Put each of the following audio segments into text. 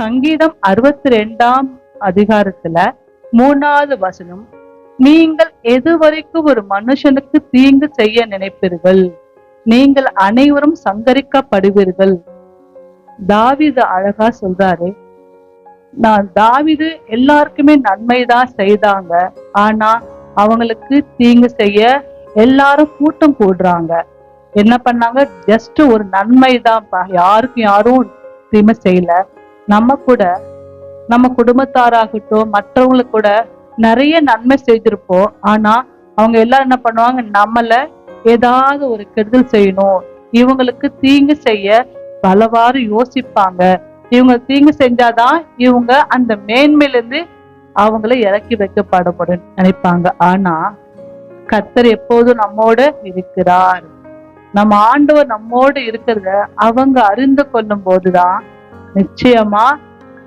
சங்கீதம் அறுபத்தி ரெண்டாம் அதிகாரத்துல மூணாவது வசனம் நீங்கள் எதுவரைக்கும் ஒரு மனுஷனுக்கு தீங்கு செய்ய நினைப்பீர்கள்? நீங்கள் அனைவரும் சங்கரிக்கப்படுவீர்கள். தாவிது அழகா சொல்றாரு நான் தாவிது எல்லாருக்குமே நன்மைதான் செய்தாங்க. ஆனா அவங்களுக்கு தீங்கு செய்ய எல்லாரும் கூட்டம் கூடுறாங்க. என்ன பண்ணாங்க? ஜஸ்ட் ஒரு நன்மை தான் யாருக்கும் யாரும் தீமை செய்யல. நம்ம கூட நம்ம குடும்பத்தாராகட்டும் மற்றவங்களுக்கு கூட நிறைய நன்மை செய்திருப்போம். ஆனா அவங்க எல்லாம் என்ன பண்ணுவாங்க? நம்மள ஏதாவது ஒரு கெடுதல் செய்யணும். இவங்களுக்கு தீங்கு செய்ய பலவாறு யோசிப்பாங்க. இவங்க தீங்கு செஞ்சாதான் இவங்க அந்த மேன்மையிலிருந்து அவங்கள இறக்கி வைக்கப்படப்படும் நினைப்பாங்க. ஆனா கத்தர் எப்போதும் நம்மோட இருக்கிறார். நம்ம ஆண்டவர் நம்மோடு இருக்கிறத அவங்க அறிந்து கொள்ளும் போதுதான் நிச்சயமா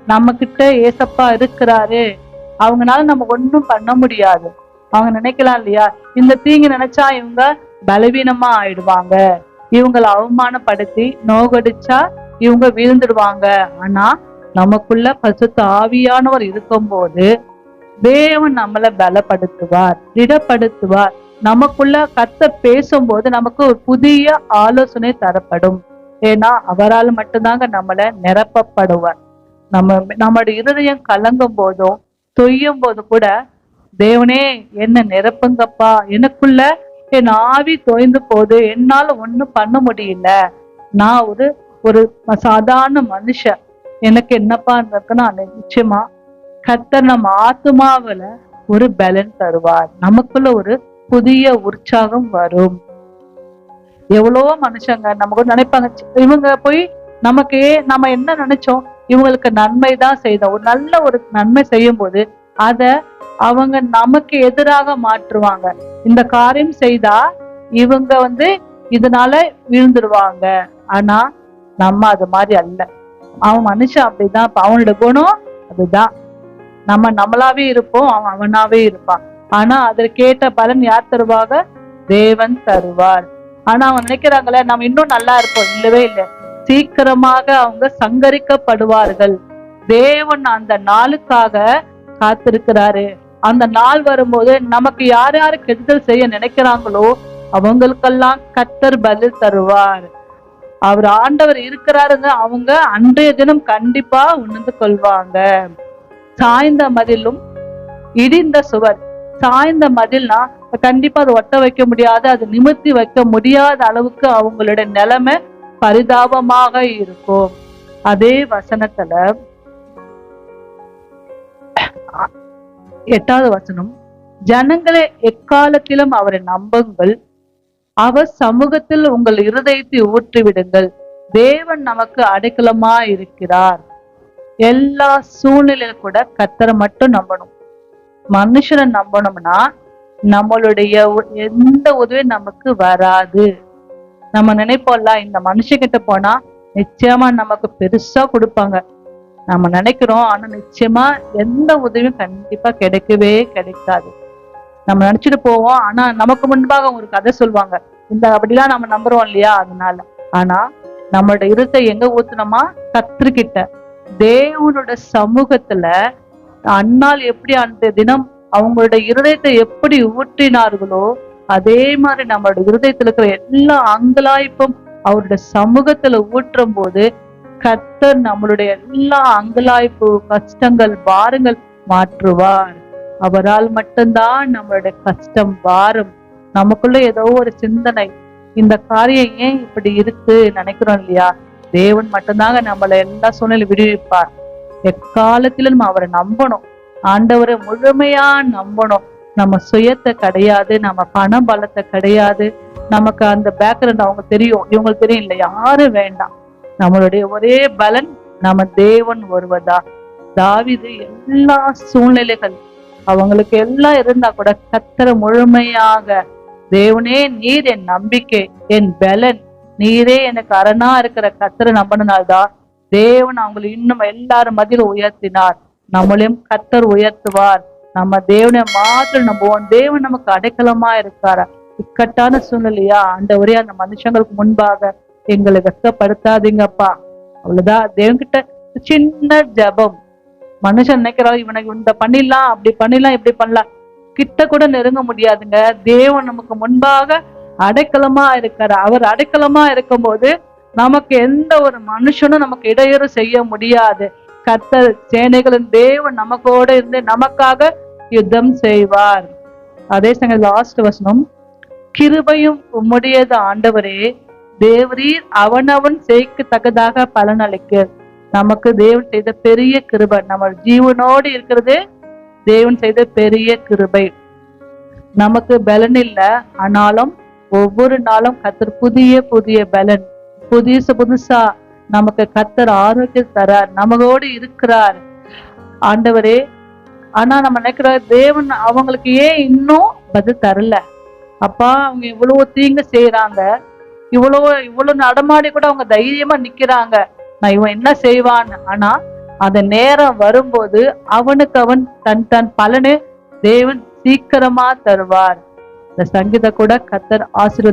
நம்ம கிட்ட ஏசப்பா இருக்கிறாரு. அவங்கனால நம்ம ஒண்ணும் பண்ண முடியாது. அவங்க நினைக்கலாம் இல்லையா? இந்த தீங்கு நினைச்சா இவங்க பலவீனமா ஆயிடுவாங்க. இவங்களை அவமானப்படுத்தி நோகடிச்சா இவங்க வீழ்ந்துடுவாங்க. ஆனா நமக்குள்ள பசுத்த ஆவியானவர் இருக்கும்போது தேவன் நம்மளை பலப்படுத்துவார் திடப்படுத்துவார். நமக்குள்ள கத்த பேசும்போது நமக்கு ஒரு புதிய ஆலோசனை தரப்படும். ஏன்னா அவரால் மட்டும்தாங்க நம்மளை நிரப்பப்படுவார். நம்ம நம்மளுடைய இருதயம் கலங்கும் போதும் தொய்யும் போது கூட தேவனே என்ன நிரப்புங்கப்பா. எனக்குள்ள என் ஆவி தொய்ந்து போது என்னால ஒண்ணும் பண்ண முடியல. நான் ஒரு ஒரு சாதாரண மனுஷன். எனக்கு என்னப்பா இருக்குன்னா நிச்சயமா கத்தர் நம்ம ஆத்மாவுல ஒரு பலன் தருவார். நமக்குள்ள ஒரு புதிய உற்சாகம் வரும். எவ்வளவோ மனுஷங்க நம்ம கூட நினைப்பாங்க இவங்க போய் நமக்கு நம்ம என்ன நினைச்சோம் இவங்களுக்கு நன்மை தான் செய்தோம். ஒரு நல்ல ஒரு நன்மை செய்யும் போது அத அவங்க நமக்கு எதிராக மாற்றுவாங்க. இந்த காரியம் செய்தா இவங்க வந்து இதனால விழுந்துருவாங்க. ஆனா நம்ம அது மாதிரி அல்ல. அவன் மனுஷன் அப்படிதான் அவனோட குணம் அதுதான். நம்ம நம்மளாவே இருப்போம் அவன் அவனாவே இருப்பான். ஆனா அதற்கேற்ற பலன் யார் தருவாங்க? தேவன் தருவார். ஆனா அவங்க நினைக்கிறாங்களே நம்ம இன்னும் நல்லா இருப்போம். இல்லவே இல்லை. சீக்கிரமாக அவங்க சங்கரிக்கப்படுவார்கள். தேவன் அந்த நாளுக்காக காத்திருக்கிறாரு. அந்த நாள் வரும்போது நமக்கு யார் யாரு கெடுதல் செய்ய நினைக்கிறாங்களோ அவங்களுக்கெல்லாம் கத்தர் பதில் தருவார். அவர் ஆண்டவர் இருக்கிறாருங்க அவங்க அன்றைய தினம் கண்டிப்பா உணர்ந்து கொள்வாங்க. சாய்ந்த மதிலும் இடிந்த சுவர். சாய்ந்த மதில்னா கண்டிப்பா அதை ஒட்ட வைக்க முடியாது. அது நிமிர்த்தி வைக்க முடியாத அளவுக்கு அவங்களுடைய நிலைமை பரிதாபமாக இருக்கும். அதே வசனத்துல எட்டாவது வசனம் ஜனங்களை எக்காலத்திலும் அவரை நம்புங்கள். அவர் சமூகத்தில் உங்கள் இருதயத்தை ஊற்றிவிடுங்கள். தேவன் நமக்கு அடைக்கலமா இருக்கிறார் எல்லா சூழ்நிலையில கூட கத்தரை மட்டும் நம்பணும். மனுஷனை நம்பணும்னா நம்மளுடைய எந்த உதவியும் நமக்கு வராது. நம்ம நினைப்போம்ல இந்த மனுஷங்கிட்ட போனா நிச்சயமா நமக்கு பெருசா கொடுப்பாங்க. நம்ம நினைக்கிறோம் ஆனா நிச்சயமா எந்த உதவியும் கண்டிப்பா கிடைக்கவே கிடைக்காது. நம்ம நினைச்சிட்டு போவோம் ஆனா நமக்கு முன்பாக ஒரு கதை சொல்லுவாங்க. இந்த அப்படிலாம் நம்ம நம்புறோம் இல்லையா அதனால. ஆனா நம்மளோட இருத்தை எங்க ஊத்துனோமா? கத்திருக்கிட்ட தேவனோட சமூகத்துல அன்னால் எப்படி அந்த தினம் அவங்களோட இருதயத்தை எப்படி ஊற்றினார்களோ அதே மாதிரி நம்மளோட இருதயத்துல இருக்கிற எல்லா அங்கலாய்ப்பும் அவருடைய சமூகத்துல ஊற்றும் போது கத்தர் நம்மளுடைய எல்லா அங்கலாய்ப்பு கஷ்டங்கள் பாரங்கள் மாற்றுவார். அவரால் மட்டும்தான் நம்மளுடைய கஷ்டம் பாரம் நமக்குள்ள ஏதோ ஒரு சிந்தனை இந்த காரியம் ஏன் இப்படி இருக்கு நினைக்கிறோம் இல்லையா? தேவன் மட்டும்தாங்க நம்மளை எல்லா சூழ்நிலை விடுவிப்பார். எக்காலத்திலும் நம்ம அவரை நம்பணும். ஆண்டவரை முழுமையா நம்பணும். நம்ம சுயத்தை கிடையாது நம்ம பண பலத்தை கிடையாது. நமக்கு அந்த பேக்ரவுண்ட் அவங்க தெரியும். இவங்களுக்கு தெரியும் இல்லை யாரும் வேண்டாம். நம்மளுடைய ஒரே பலன் நம்ம தேவன் ஒருவதா? தாவிது எல்லா சூழ்நிலைகள் அவங்களுக்கு எல்லாம் இருந்தா கூட கத்தர முழுமையாக தேவனே நீர் என் நம்பிக்கை என் பலன். நீரே எனக்கு அரணா இருக்கிற கத்தரை நம்பினால்தான் தேவன் அவங்களை இன்னும் எல்லாரும் மத்தியில உயர்த்தினார். நம்மளையும் கத்தர் உயர்த்துவார். நம்ம தேவனை மாத்திரம் நம்புவோம். தேவன் நமக்கு அடைக்கலமா இருக்காரா? இக்கட்டான சூழ்நிலையா? அந்த ஒரே அந்த மனுஷங்களுக்கு முன்பாக எங்களை வெக்கப்படுத்தாதீங்கப்பா அவ்வளவுதான். தேவன்கிட்ட சின்ன ஜெபம். மனுஷன் நினைக்கிறா இவனுக்கு இந்த பண்ணிடலாம் அப்படி பண்ணிடலாம் இப்படி பண்ணலாம். கிட்ட கூட நெருங்க முடியாதுங்க. தேவன் நமக்கு முன்பாக அடைக்கலமா இருக்காரு. அவர் அடைக்கலமா இருக்கும்போது நமக்கு எந்த ஒரு மனுஷனும் நமக்கு இடையூறு செய்ய முடியாது. கர்த்தர் சேனைகளின் தேவன் நமக்கோட இருந்து நமக்காக யுத்தம் செய்வார். அதே சமயம் லாஸ்ட் வசனம் கிருபையும் உம்முடையது ஆண்டவரே தேவரீர் அவனவன் செய்க்கு தக்கதாக பலனளிக்க நமக்கு தேவன் செய்த பெரிய கிருபை நம்ம ஜீவனோடு இருக்கிறது தேவன் செய்த பெரிய கிருபை. நமக்கு பலன் இல்ல ஆனாலும் ஒவ்வொரு நாளும் கத்தர் புதிய புதிய பலன் புதுசு புதுசா நமக்கு கத்தர் ஆரோக்கியம் தரார். நமகோடு இருக்கிறார். ஆண்டவரே ஆனா நம்ம நினைக்கிற தேவன் அவங்களுக்கு ஏன் இன்னும் பதில் தரல? அப்பா அவங்க இவ்வளவு தீங்கு செய்யறாங்க இவ்வளவு இவ்வளவு நடமாடி கூட அவங்க தைரியமா நிக்கிறாங்க. நான் இவன் என்ன செய்வான்? ஆனா அந்த நேரம் வரும்போது அவனுக்கு அவன் தன் தன் பலனை தேவன் சீக்கிரமா தருவார். இந்த சங்கீத கூட கத்தர் ஆசீர்வதி